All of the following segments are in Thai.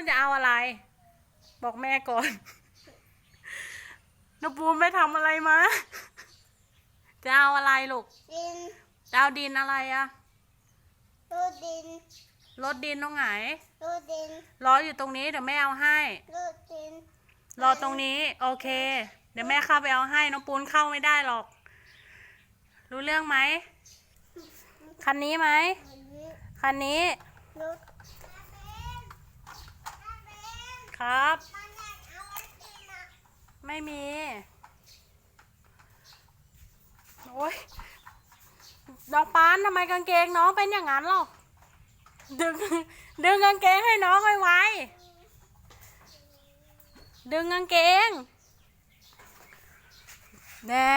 ณจะเอาอะไร บอกแม่ก่อนน้องปูนไปทำอะไรมา จะเอาอะไรลูกดินจะเอาดินอะไรอะรูดดินรถดินตรงไหนรูดดินรออยู่ตรงนี้เดี๋ยวแม่เอาให้ รูดดินรอตรงนี้ โอเค เดี๋ยวแม่เข้าไปเอาให้น้องปูนเข้าไม่ได้หรอก รู้เรื่องไหมคันนี้ไหม อันนี้คันนี้รูด ครับ มันอยากเอาไว้กินอะ มโอ้ยน้องปานทำไมกางเกงน้องเป็นอย่างนั้นหรอดึง ดึงกางเกงให้น้องไว้ไว้ดึงกางเกงแน่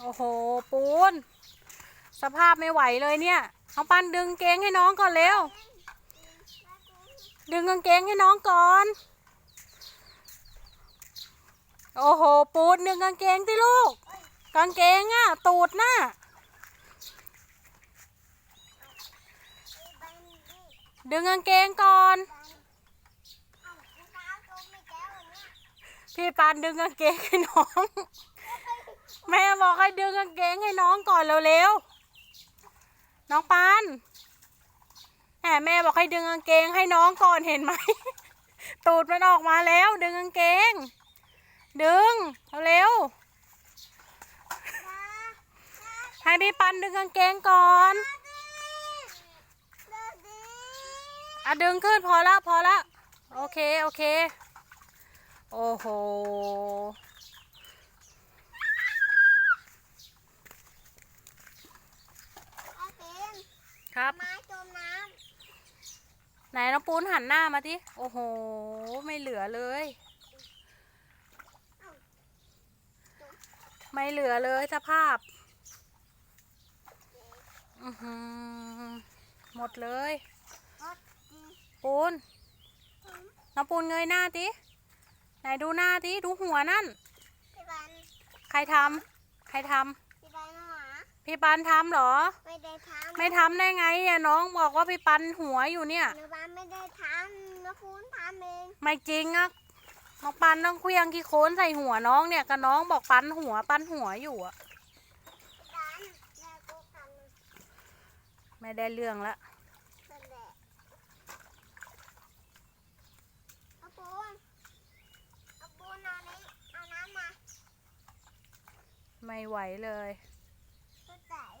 โอ้โห ปูน สภาพไม่ไหวเลยเนี่ยน้องปันดึงเกงให้น้องก่อนเร็ว ดึงกางเกงให้น้องก่อน โอ้โห ปูดดึงกางเกงที่ลูก กางเกงอะ ตูดน่ะบันนี่ดึงกางเกงก่อน พี่ปานดึงกางเกงให้น้อง แม่บอกให้ดึงกางเกงให้น้องก่อนเร็วๆ น้องปาน แหมแม่บอกให้ดึงกางเกงให้น้องก่อนเห็นไหม ตูดมันออกมาแล้ว ดึงกางเกง ดึงเร็วๆให้พี่ปันดึงกางเกงก่อนรูดดิอะดึงขึ้นพอละพอละโอเค โอเค โอ้โหเอาเป็นครับ ไม้จมน้ ไหนน้องปูนหันหน้ามาที่โอ้โห ไม่เหลือเลย ไม่เหลือเลยสภาพอือหือหมดเลยำรูดดินปูนน้องปูนเงยหน้าติไหนดูหน้าติดูหัวนั่นพี่บันใครทำใครทำพี่บันหมา พี่ปันทำเหรอ ไม่ได้ทำไม่ทำได้ไงอะน้องบอกว่าพี่ปันหัวอยู่เนี่ย หนูบ้านไม่ได้ทำนะคุณทำเองไม่จริงอะน้องปันต้องเคลี้ยงขี้โคลนใส่หัวน้องเนี่ยกับน้องบอกปันหัวปันหัวอยู่อะดันแม่กูทำไม่ได้เรื่องละ นั่นแหละเอาปูนเอาปูนเอานี้เอาน้ำมาไม่ไหวเลยเ百